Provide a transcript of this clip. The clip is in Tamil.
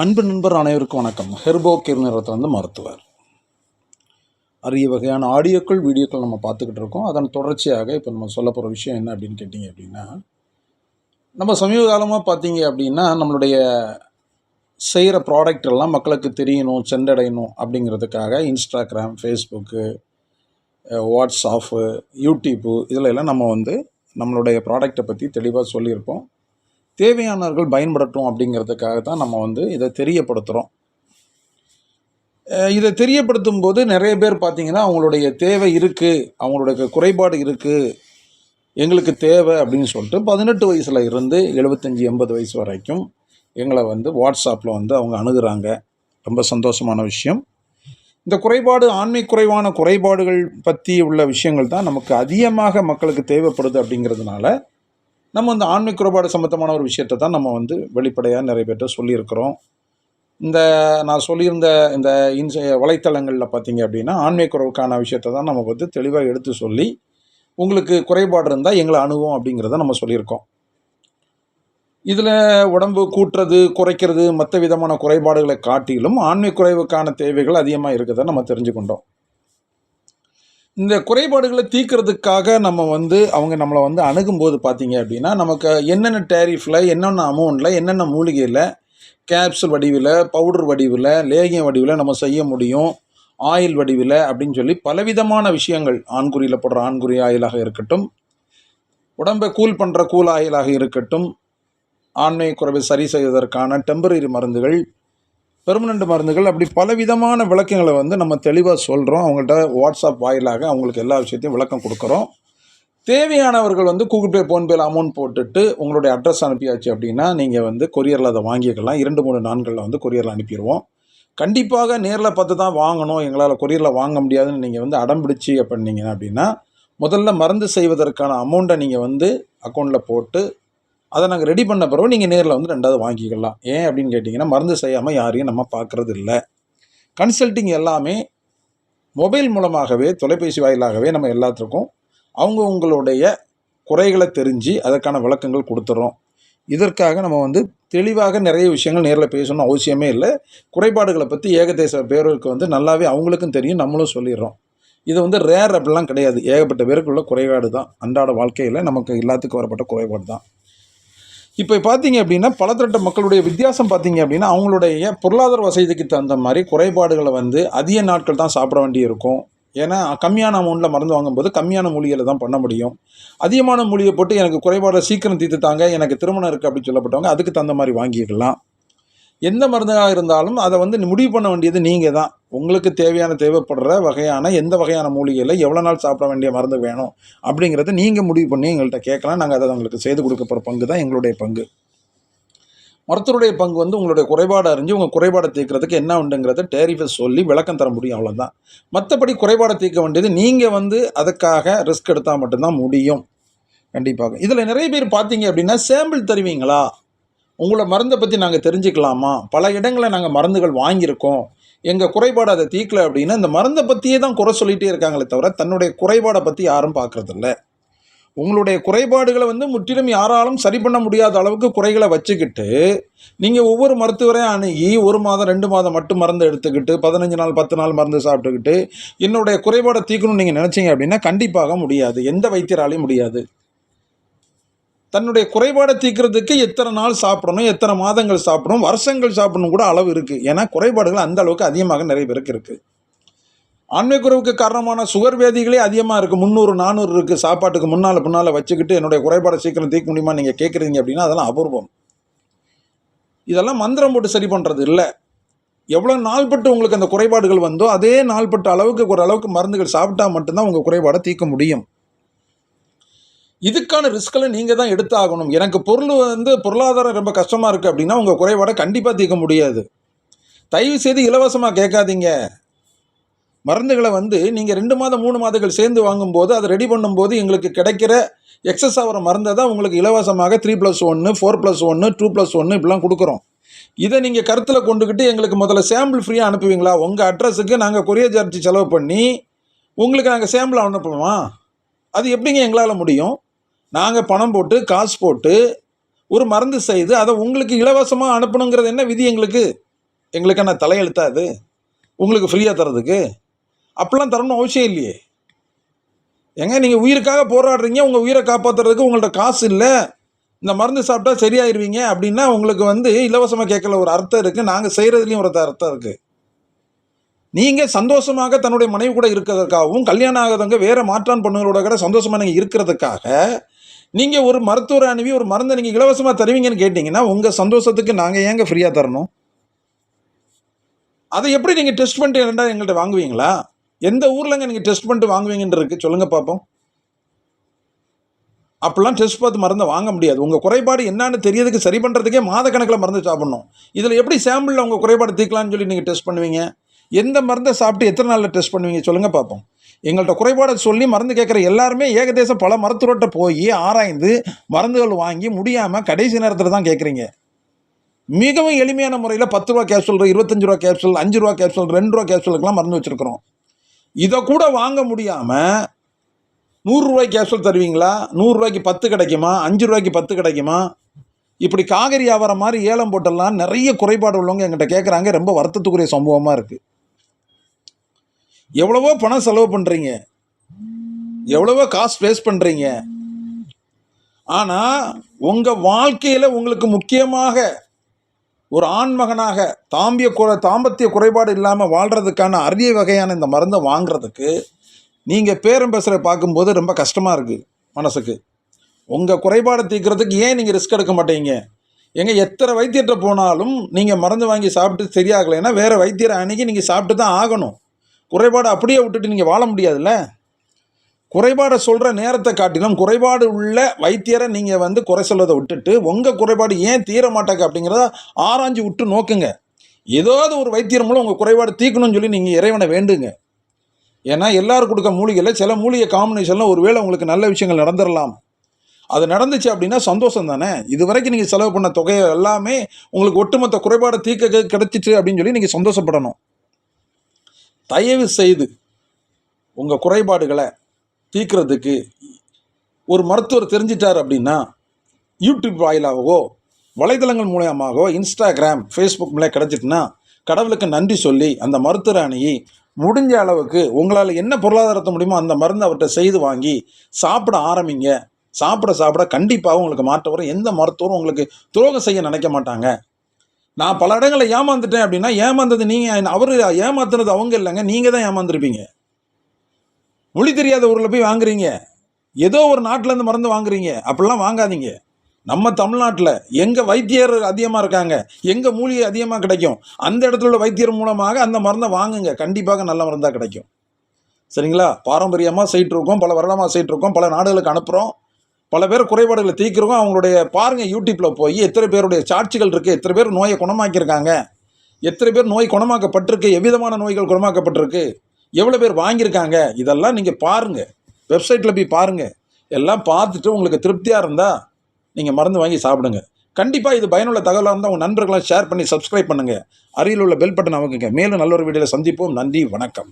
அன்பு நண்பர் அனைவருக்கும் வணக்கம். ஹெர்போ கேர் வந்து மருத்துவர். அரிய வகையான ஆடியோக்கள் வீடியோக்கள் நம்ம பார்த்துக்கிட்டு இருக்கோம். அதன் தொடர்ச்சியாக இப்போ நம்ம சொல்ல போகிற விஷயம் என்ன அப்படின்னு கேட்டிங்க அப்படின்னா நம்ம சமீப காலமாக பார்த்தீங்க அப்படின்னா நம்மளுடைய செய்கிற ப்ராடக்ட் எல்லாம் மக்களுக்கு தெரியணும் சென்றடையணும் அப்படிங்கிறதுக்காக இன்ஸ்டாகிராம் ஃபேஸ்புக்கு வாட்ஸ்அப்பு யூடியூப்பு இதில் எல்லாம் நம்ம வந்து நம்மளுடைய ப்ராடக்ட்டை பற்றி தெளிவாக சொல்லியிருப்போம். தேவையானவர்கள் பயன்படட்டும் அப்படிங்கிறதுக்காக தான் நம்ம வந்து இதை தெரியப்படுத்துகிறோம் இதை தெரியப்படுத்தும் போது நிறைய பேர் பார்த்திங்கன்னா அவங்களுடைய தேவை இருக்குது அவங்களுடைய குறைபாடு இருக்குது எங்களுக்கு தேவை அப்படின்னு சொல்லிட்டு பதினெட்டு வயசில் இருந்து எழுபத்தஞ்சி எண்பது வயசு வரைக்கும் எங்களை வந்து வாட்ஸ்அப்பில் வந்து அவங்க அணுகிறாங்க. ரொம்ப சந்தோஷமான விஷயம். இந்த குறைபாடு ஆண்மை குறைவான குறைபாடுகள் பற்றி உள்ள விஷயங்கள் தான் நமக்கு அதிகமாக மக்களுக்கு தேவைப்படுது அப்படிங்கிறதுனால நம்ம வந்து ஆன்மீக்குறபாடு குறைபாடு சம்மந்தமான ஒரு விஷயத்தை தான் நம்ம வந்து வெளிப்படையாக நிறைய பேர்கிட்ட சொல்லியிருக்கிறோம். இந்த நான் சொல்லியிருந்த இந்த இன்ச வலைத்தளங்களில் பார்த்தீங்க அப்படின்னா ஆன்மீக்குறவுக்கான விஷயத்தை தான் நம்ம வந்து தெளிவாக எடுத்து சொல்லி உங்களுக்கு குறைபாடு இருந்தால் எங்களை அணுவோம் அப்படிங்கிறத நம்ம சொல்லியிருக்கோம். இதில் உடம்பு கூட்டுறது குறைக்கிறது மற்ற விதமான குறைபாடுகளை காட்டிலும் ஆன்மீக குறைவுக்கான தேவைகள் அதிகமாக இருக்கிறத நம்ம தெரிஞ்சுக்கொண்டோம். இந்த குறைபாடுகளை தீர்க்கறதுக்காக நம்ம வந்து அவங்க நம்மளை வந்து அணுகும்போது பார்த்தீங்க அப்படின்னா நமக்கு என்னென்ன டேரிஃபில் என்னென்ன அமௌண்ட்டில் என்னென்ன மூலிகையில் கேப்சூல் வடிவில் பவுடர் வடிவில் லேகியம் வடிவில் நம்ம செய்ய முடியும் ஆயில் வடிவில் அப்படின்னு சொல்லி பலவிதமான விஷயங்கள் ஆண்குறியில் போடுற ஆண்குறி ஆயிலாக இருக்கட்டும் உடம்பை கூல் பண்ணுற கூல் ஆயிலாக இருக்கட்டும் ஆண்மை குறைவை சரி செய்வதற்கான டெம்பரரி மருந்துகள் பெர்மனண்ட் மருந்துகள் அப்படி பலவிதமான விளக்கங்களை வந்து நம்ம தெளிவாக சொல்கிறோம் அவங்கள்ட்ட வாட்ஸ்அப் வாயிலாக அவங்களுக்கு எல்லா விஷயத்தையும் விளக்கம் கொடுக்குறோம். தேவையானவர்கள் வந்து கூகுள் பே ஃபோன்பேல அமௌண்ட் போட்டுட்டு உங்களுடைய அட்ரஸ் அனுப்பியாச்சு அப்படின்னா நீங்கள் வந்து கொரியரில் அதை வாங்கிக்கலாம். இரண்டு மூணு நான்களில் வந்து கொரியரில் அனுப்பிடுவோம் கண்டிப்பாக நேரில் பார்த்து தான் வாங்கணும். எங்களால் கொரியரில் வாங்க முடியாதுன்னு நீங்கள் வந்து அடம் பிடிச்சி அப்படின்னா முதல்ல மருந்து செய்வதற்கான அமௌண்ட்டை நீங்கள் வந்து அக்கௌண்ட்டில் போட்டு அதை நாங்கள் ரெடி பண்ண பிறகு நீங்கள் நேரில் வந்து ரெண்டாவது வாங்கிக்கலாம். ஏன் அப்படின்னு கேட்டிங்கன்னா மருந்து செய்யாமல் யாரையும் நம்ம பார்க்குறது இல்லை கன்சல்ட்டிங் எல்லாமே மொபைல் மூலமாகவே தொலைபேசி வாயிலாகவே நம்ம எல்லாத்துக்கும் அவங்க உங்களுடைய குறைகளை தெரிஞ்சு அதற்கான விளக்கங்கள் கொடுத்துட்றோம் இதற்காக நம்ம வந்து தெளிவாக நிறைய விஷயங்கள் நேரில் பேசணும் அவசியமே இல்லை. குறைபாடுகளை பற்றி ஏகதேச பேருக்கு வந்து நல்லாவே அவங்களுக்கும் தெரியும் நம்மளும் சொல்லிடுறோம். இது வந்து ரேர் அப்படிலாம் கிடையாது. ஏகப்பட்ட பேருக்குள்ள குறைபாடு தான் அன்றாட வாழ்க்கையில் நமக்கு எல்லாத்துக்கும் வரப்பட்ட குறைபாடு தான் இப்போ பார்த்தீங்க அப்படின்னா பலதரட்ட மக்களுடைய வித்தியாசம் பார்த்தீங்க அப்படின்னா அவங்களுடைய பொருளாதார வசதிக்கு தகுந்த மாதிரி குறைபாடுகளை வந்து அதிக நாட்கள் தான் சாப்பிட வேண்டி இருக்கும் ஏன்னா கம்மியான அமௌண்ட்டில் மருந்து வாங்கும்போது கம்மியான மூலிகளை தான் பண்ண முடியும். அதிகமான மூலிகை போட்டு எனக்கு குறைபாடை சீக்கிரம் தீர்த்து தாங்க எனக்கு திருமணம் இருக்குது அப்படின்னு சொல்லப்பட்டவங்க அதுக்கு தகுந்த மாதிரி வாங்கிக்கலாம் எந்த மருந்தாக இருந்தாலும் அதை வந்து முடிவு பண்ண வேண்டியது நீங்கள் தான் உங்களுக்கு தேவையான தேவைப்படுற வகையான எந்த வகையான மூலிகையில் எவ்வளோ நாள் சாப்பிட வேண்டிய மருந்து வேணும் அப்படிங்கிறத நீங்கள் முடிவு பண்ணி எங்கள்கிட்ட கேட்கலாம். நாங்கள் அதை உங்களுக்கு செய்து கொடுக்க போகிற பங்கு தான் எங்களுடைய பங்கு. மருத்துவருடைய பங்கு வந்து உங்களுடைய குறைபாடு அறிஞ்சு உங்கள் குறைபாடை தீர்க்கறதுக்கு என்ன உண்டுங்கிறத டேரிஃபை சொல்லி விளக்கம் தர முடியும் அவ்வளோதான் மற்றபடி குறைபாடை தீர்க்க வேண்டியது நீங்கள் வந்து அதுக்காக ரிஸ்க் எடுத்தால் மட்டும்தான் முடியும். கண்டிப்பாக. இதில் நிறைய பேர் பார்த்தீங்க அப்படின்னா சேம்பிள் தருவீங்களா? உங்களை மருந்தை பற்றி நாங்கள் தெரிஞ்சுக்கலாமா? பல இடங்களில் நாங்கள் மருந்துகள் வாங்கியிருக்கோம். எங்கள் குறைபாடு அதை தீர்க்கல அப்படின்னா இந்த மருந்தை பற்றியே தான் குறை சொல்லிகிட்டே இருக்காங்களே தவிர தன்னுடைய குறைபாடை பற்றி யாரும் பார்க்குறதில்ல. உங்களுடைய குறைபாடுகளை வந்து முற்றிலும் யாராலும் சரி பண்ண முடியாத அளவுக்கு குறைகளை வச்சுக்கிட்டு நீங்கள் ஒவ்வொரு மருத்துவரையும் அணுகி ஒரு மாதம் ரெண்டு மாதம் மட்டும் மருந்து எடுத்துக்கிட்டு பதினஞ்சு நாள் பத்து நாள் மருந்து சாப்பிட்டுக்கிட்டு என்னுடைய குறைபாடை தீர்க்கணும்னு நீங்கள் நினச்சிங்க அப்படின்னா கண்டிப்பாக முடியாது. எந்த வைத்தியராலையும் முடியாது. தன்னுடைய குறைபாடை தீர்க்கறதுக்கு எத்தனை நாள் சாப்பிடணும் எத்தனை மாதங்கள் சாப்பிடணும் வருஷங்கள் சாப்பிடணும் கூட அளவு இருக்குது ஏன்னா குறைபாடுகள் அந்த அளவுக்கு அதிகமாக நிறைய பேருக்கு இருக்குது ஆண்மை குறைவுக்கு காரணமான சுகர் வியாதிகளே அதிகமாக இருக்குது முந்நூறு நானூறு இருக்குது சாப்பாட்டுக்கு முன்னால் பின்னால் வச்சுக்கிட்டு என்னுடைய குறைபாடை சீக்கிரம் தீர்க்க முடியுமா நீங்கள் கேட்குறீங்க அப்படின்னா அதெல்லாம் அபூர்வம். இதெல்லாம் மந்திரம் போட்டு சரி பண்ணுறது இல்லை. எவ்வளோ நாள்பட்டு உங்களுக்கு அந்த குறைபாடுகள் வந்தோ அதே நாள்பட்ட அளவுக்கு ஒரு அளவுக்கு மருந்துகள் சாப்பிட்டா மட்டும்தான் உங்கள் குறைபாடை தீர்க்க முடியும். இதுக்கான ரிஸ்க்கெல்லாம் நீங்கள் தான் எடுத்தாகணும். எனக்கு பொருள் வந்து பொருளாதாரம் ரொம்ப கஷ்டமாக இருக்குது அப்படின்னா உங்கள் குறைபாடை கண்டிப்பாக தீர்க்க முடியாது. தயவு செய்து இலவசமாக கேட்காதீங்க. மருந்துகளை வந்து நீங்கள் ரெண்டு மாதம் மூணு மாதங்கள் சேர்ந்து வாங்கும்போது அதை ரெடி பண்ணும்போது எங்களுக்கு கிடைக்கிற எக்ஸஸ் ஆகிற மருந்தை தான் உங்களுக்கு இலவசமாக த்ரீ ப்ளஸ் ஒன்று ஃபோர் ப்ளஸ் ஒன்று டூ ப்ளஸ் ஒன்று இப்படிலாம் கொடுக்குறோம். இதை நீங்கள் கருத்தில் கொண்டுக்கிட்டு எங்களுக்கு முதல்ல சாம்பிள் ஃப்ரீயாக அனுப்புவீங்களா? உங்கள் அட்ரஸுக்கு நாங்கள் கொரியர் சார்ஜ் செலவு பண்ணி உங்களுக்கு நாங்கள் சாம்பிள் அனுப்புவோமா அது எப்படிங்க எங்களால் முடியும்? நாங்கள் பணம் போட்டு காசு போட்டு ஒரு மருந்து செய்து அதை உங்களுக்கு இலவசமாக அனுப்பணுங்கிறது என்ன விதி எங்களுக்கு? எங்களுக்கு என்ன தலையெழுத்தா அது உங்களுக்கு ஃப்ரீயாக தரதுக்கு அப்படிலாம் தரணும் அவசியம் இல்லையே. ஏங்க நீங்கள் உயிருக்காக போராடுறீங்க உங்கள் உயிரை காப்பாற்றுறதுக்கு உங்கள்ட்ட காசு இல்லை. இந்த மருந்து சாப்பிட்டா சரியாயிருவீங்க அப்படின்னா உங்களுக்கு வந்து இலவசமாக கேட்கல ஒரு அர்த்தம் இருக்குது நாங்கள் செய்கிறதுலையும் ஒரு அர்த்தம் இருக்குது நீங்கள் சந்தோஷமாக தன்னுடைய மனைவி கூட இருக்கிறதுக்காகவும் கல்யாணம் ஆகாதவங்க வேறு மாற்றான் பொண்ணுங்களோட கூட சந்தோஷமாக நீங்கள் இருக்கிறதுக்காக நீங்கள் ஒரு மருத்துவரை அனுப்பி ஒரு மருந்தை நீங்கள் இலவசமாக தருவீங்கன்னு கேட்டிங்கன்னா உங்கள் சந்தோஷத்துக்கு நாங்கள் ஏங்க ஃப்ரீயாக தரணும்? அதை எப்படி நீங்கள் டெஸ்ட் பண்ணிட்டு ரெண்டா எங்கள்கிட்ட வாங்குவீங்களா? எந்த ஊர்லங்க நீங்கள் டெஸ்ட் பண்ணிட்டு வாங்குவீங்கன்னு இருக்குது சொல்லுங்கள் பார்ப்போம் அப்போல்லாம் டெஸ்ட் பார்த்து மருந்தை வாங்க முடியாது. உங்கள் குறைபாடு என்னன்னு தெரியறதுக்கு சரி பண்ணுறதுக்கே மாதக்கணக்கில் மருந்து சாப்பிட்ணும். இதில் எப்படி சாம்பிளில் உங்கள் குறைபாடு தீர்க்கலான்னு சொல்லி நீங்கள் டெஸ்ட் பண்ணுவீங்க? எந்த மருந்தை சாப்பிட்டு எத்தனை நாளில் டெஸ்ட் பண்ணுவீங்க? சொல்லுங்கள் பார்ப்போம் எங்கள்கிட்ட குறைபாடை சொல்லி மருந்து கேட்குற எல்லாருமே ஏகதேசம் பல மருத்துவர்கிட்ட போய் ஆராய்ந்து மருந்துகள் வாங்கி முடியாமல் கடைசி நேரத்தில் தான் கேட்குறீங்க. மிகவும் எளிமையான முறையில் பத்து ரூபா கேப்சூல் இருபத்தஞ்சு ரூபா கேப்சூல் அஞ்சு ரூபா கேப்சூல் ரெண்டு ரூபா கேப்சூலுக்கெல்லாம் மருந்து வச்சுருக்குறோம். இதை கூட வாங்க முடியாமல் நூறுரூவாய்க்கு கேப்சூல் தருவீங்களா? நூறுரூவாய்க்கு பத்து கிடைக்குமா? அஞ்சு ரூபாய்க்கு பத்து கிடைக்குமா? இப்படி காய்கறி வியாபாரம் மாதிரி ஏலம் போட்டெல்லாம் நிறைய குறைபாடு உள்ளவங்க எங்கிட்ட கேட்குறாங்க. ரொம்ப வருத்தத்துக்குரிய சம்பவமாக இருக்குது எவ்வளவோ பணம் செலவு பண்ணுறீங்க எவ்வளவோ காசு வேஸ்ட் பண்ணுறீங்க ஆனால் உங்கள் வாழ்க்கையில் உங்களுக்கு முக்கியமாக ஒரு ஆண்மகனாக தாம்பிய குறை தாம்பத்திய குறைபாடு இல்லாமல் வாழ்கிறதுக்கான அரிய வகையான இந்த மருந்தை வாங்குறதுக்கு நீங்கள் பேரம் பேசுகிற பார்க்கும்போது ரொம்ப கஷ்டமாக இருக்குது மனசுக்கு. உங்கள் குறைபாடை தீர்க்கிறதுக்கு ஏன் நீங்கள் ரிஸ்க் எடுக்க மாட்டீங்க? எங்கே எத்தனை வைத்தியர்கிட்ட போனாலும் நீங்கள் மருந்து வாங்கி சாப்பிட்டு சரியாகலைன்னா வேறு வைத்தியரை அணுகி நீங்கள் சாப்பிட்டு தான் ஆகணும். குறைபாடை அப்படியே விட்டுட்டு நீங்கள் வாழ முடியாதுல்ல? குறைபாடை சொல்கிற நேரத்தை காட்டிலும் குறைபாடு உள்ள வைத்தியரை நீங்கள் வந்து குறை சொல்வதை விட்டுட்டு உங்கள் குறைபாடு ஏன் தீர மாட்டாங்க அப்படிங்கிறத ஆராய்ஞ்சு விட்டு நோக்குங்க. ஏதாவது ஒரு வைத்தியர் மூலம் உங்கள் குறைபாடு தீர்க்கணும்னு சொல்லி நீங்கள் இறைவனை வேண்டுங்க. ஏன்னா எல்லோரும் கொடுக்க மூலிகையில் சில மூலிகை காம்பினேஷனில் ஒருவேளை உங்களுக்கு நல்ல விஷயங்கள் நடந்துடலாம் அது நடந்துச்சு அப்படின்னா சந்தோஷம் தானே? இது வரைக்கும் நீங்கள் செலவு பண்ண தொகையை எல்லாமே உங்களுக்கு ஒட்டுமொத்த குறைபாடு தீர்க்க கிடைச்சிச்சு அப்படின்னு சொல்லி நீங்கள் சந்தோஷப்படணும். தயவு செய்து உங்கள் குறைபாடுகளை தீக்கிறதுக்கு ஒரு மருத்துவர் தெரிஞ்சிட்டார் அப்படின்னா யூடியூப் வாயிலாகவோ வலைதளங்கள் மூலயமாகவோ இன்ஸ்டாகிராம் ஃபேஸ்புக் மூலம் கிடச்சிட்டுனா கடவுளுக்கு நன்றி சொல்லி அந்த மருத்துவர் அணியை முடிஞ்ச அளவுக்கு உங்களால் என்ன பொருளாதாரத்தை முடியுமோ அந்த மருந்து அவர்கிட்ட செய்து வாங்கி சாப்பிட ஆரம்பிங்க. சாப்பிட சாப்பிட கண்டிப்பாக உங்களுக்கு மாற்றம் வரும். எந்த மருத்துவரும் உங்களுக்கு துரோகம் செய்ய நினைக்க மாட்டாங்க. நான் பல இடங்களில் ஏமாந்துட்டேன் அப்படின்னா ஏமாந்தது நீங்கள் அவர் ஏமாத்துனது அவங்க இல்லைங்க நீங்கள் தான் ஏமாந்துருப்பீங்க. மொழி தெரியாத ஊரில் போய் வாங்குறீங்க. ஏதோ ஒரு நாட்டிலேருந்து மருந்து வாங்குறீங்க. அப்படிலாம் வாங்காதீங்க. நம்ம தமிழ்நாட்டில் எங்கே வைத்தியர் அதிகமாக இருக்காங்க எங்கே மூலிகை அதிகமாக கிடைக்கும் அந்த இடத்துல உள்ள வைத்தியர் மூலமாக அந்த மருந்தை வாங்குங்க. கண்டிப்பாக நல்ல மருந்தாக கிடைக்கும். சரிங்களா? பாரம்பரியமாக செய்யிட்டு பல வருடமாக செய்யிட்டு பல நாடுகளுக்கு அனுப்புகிறோம் பல பேர் குறைபாடுகளை தீர்க்கிறோம். அவங்களுடைய பாருங்கள் யூடியூப்பில் போய் எத்தனை பேருடைய சாட்சிகள் இருக்குது எத்தனை பேர் நோயை குணமாக்கியிருக்காங்க எத்தனை பேர் நோய் குணமாக்கப்பட்டிருக்கு எவ்விதமான நோய்கள் குணமாக்கப்பட்டிருக்கு எவ்வளோ பேர் வாங்கியிருக்காங்க இதெல்லாம் நீங்கள் பாருங்கள் வெப்சைட்டில் போய் பாருங்கள் எல்லாம் பார்த்துட்டு உங்களுக்கு திருப்தியாக இருந்தால் நீங்கள் மருந்து வாங்கி சாப்பிடுங்க. கண்டிப்பாக இது பயனுள்ள தகவலாக இருந்தால் உங்கள் நண்பர்களாக ஷேர் பண்ணி சப்ஸ்கிரைப் பண்ணுங்கள் அருகில் உள்ள பெல் பட்டன் அமைக்குங்க. மேலும் நல்ல ஒரு வீடியோவில் சந்திப்போம். நன்றி வணக்கம்.